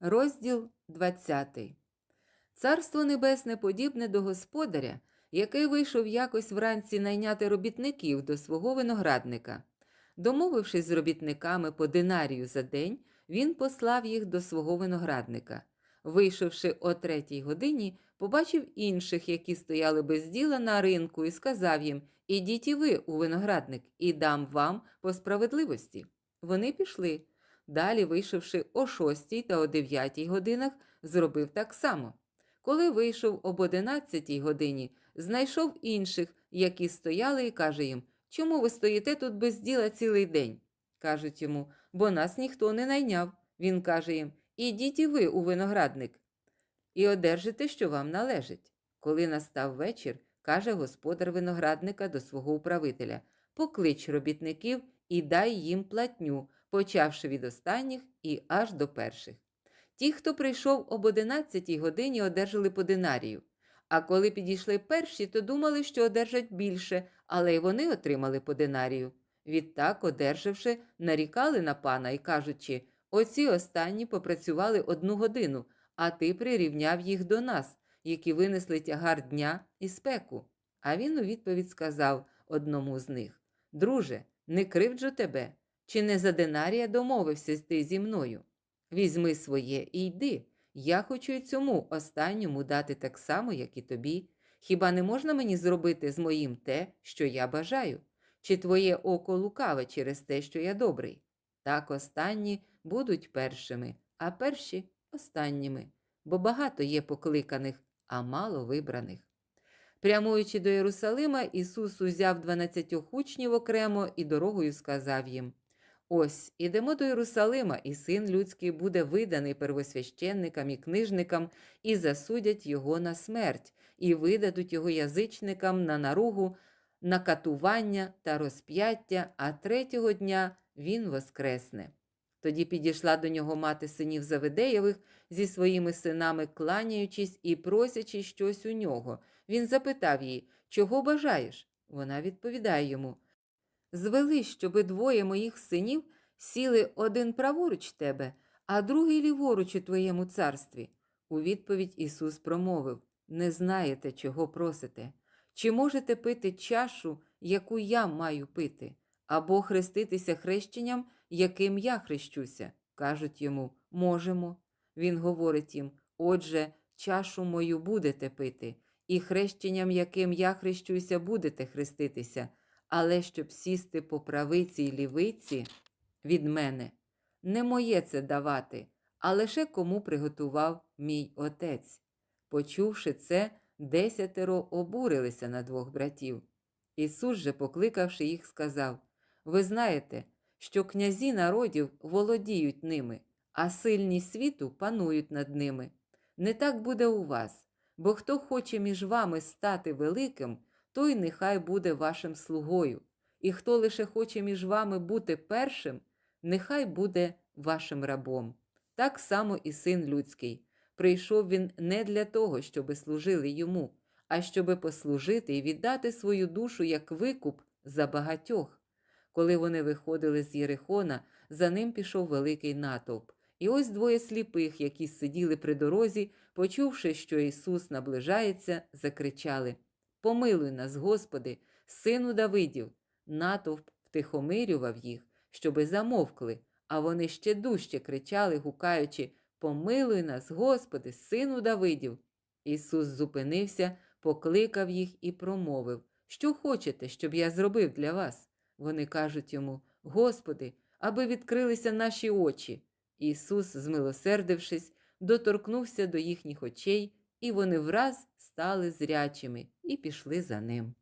Розділ 20. Царство Небесне подібне до господаря, який вийшов якось вранці найняти робітників до свого виноградника. Домовившись з робітниками по динарію за день, він послав їх до свого виноградника. Вийшовши о третій годині, побачив інших, які стояли без діла на ринку, і сказав їм: Ідіть і ви у виноградник, і дам вам по справедливості. Вони пішли. Далі, вийшовши о шостій та о дев'ятій годинах, зробив так само. Коли вийшов об одинадцятій годині, знайшов інших, які стояли, і каже їм: Чому ви стоїте тут без діла цілий день? Кажуть йому, бо нас ніхто не найняв. Він каже їм: Ідіть і ви у виноградник, і одержите, що вам належить. Коли настав вечір, каже господар виноградника до свого управителя: Поклич робітників і дай їм платню, почавши від останніх і аж до перших. Ті, хто прийшов об одинадцятій годині, одержали по динарію. А коли підійшли перші, то думали, що одержать більше, але й вони отримали по динарію. Відтак, одержавши, нарікали на пана і кажучи, оці останні попрацювали одну годину, а ти прирівняв їх до нас, які винесли тягар дня і спеку. А він у відповідь сказав одному з них: Друже, не кривджу тебе, чи не за динарія домовився ти зі мною? Візьми своє і йди. Я хочу й цьому останньому дати так само, як і тобі. Хіба не можна мені зробити з моїм те, що я бажаю? Чи твоє око лукаве через те, що я добрий? Так останні будуть першими, а перші останніми, бо багато є покликаних, а мало вибраних. Прямуючи до Єрусалима, Ісус узяв дванадцятьох учнів окремо і дорогою сказав їм: Ось ідемо до Єрусалима, і син людський буде виданий первосвященникам і книжникам, і засудять його на смерть, і видадуть його язичникам на наругу, на катування та розп'яття, а третього дня він воскресне. Тоді підійшла до нього мати синів Завидеєвих зі своїми синами, кланяючись і просячи щось у нього. Він запитав її, чого бажаєш? Вона відповідає йому. Звели, щоби двоє моїх синів сіли один праворуч тебе, а другий ліворуч у твоєму царстві. У відповідь Ісус промовив Не знаєте, чого просите. Чи можете пити чашу, яку я маю пити, або хреститися хрещенням, яким я хрещуся? Кажуть йому Можемо. Він говорить їм Отже, чашу мою будете пити, і хрещенням, яким я хрещуся, будете хреститися але щоб сісти по правиці й лівиці від мене, не моє це давати, а лише кому приготував мій отець. Почувши це, десятеро обурилися на двох братів. Ісус же, покликавши їх, сказав: Ви знаєте, що князі народів володіють ними, а сильні світу панують над ними. Не так буде у вас, бо хто хоче між вами стати великим, той нехай буде вашим слугою, і хто лише хоче між вами бути першим, нехай буде вашим рабом. Так само і син людський. Прийшов він не для того, щоби служили йому, а щоби послужити і віддати свою душу як викуп за багатьох. Коли вони виходили з Єрихона, за ним пішов великий натовп. І ось двоє сліпих, які сиділи при дорозі, почувши, що Ісус наближається, закричали Помилуй нас, Господи, сину Давидів. Натовп втихомирював їх, щоби замовкли, а вони ще дужче кричали, гукаючи Помилуй нас, Господи, сину Давидів. Ісус зупинився, покликав їх і промовив Що хочете, щоб я зробив для вас? Вони кажуть йому Господи, аби відкрилися наші очі. Ісус, змилосердившись, доторкнувся до їхніх очей, і вони враз стали зрячими і пішли за ним.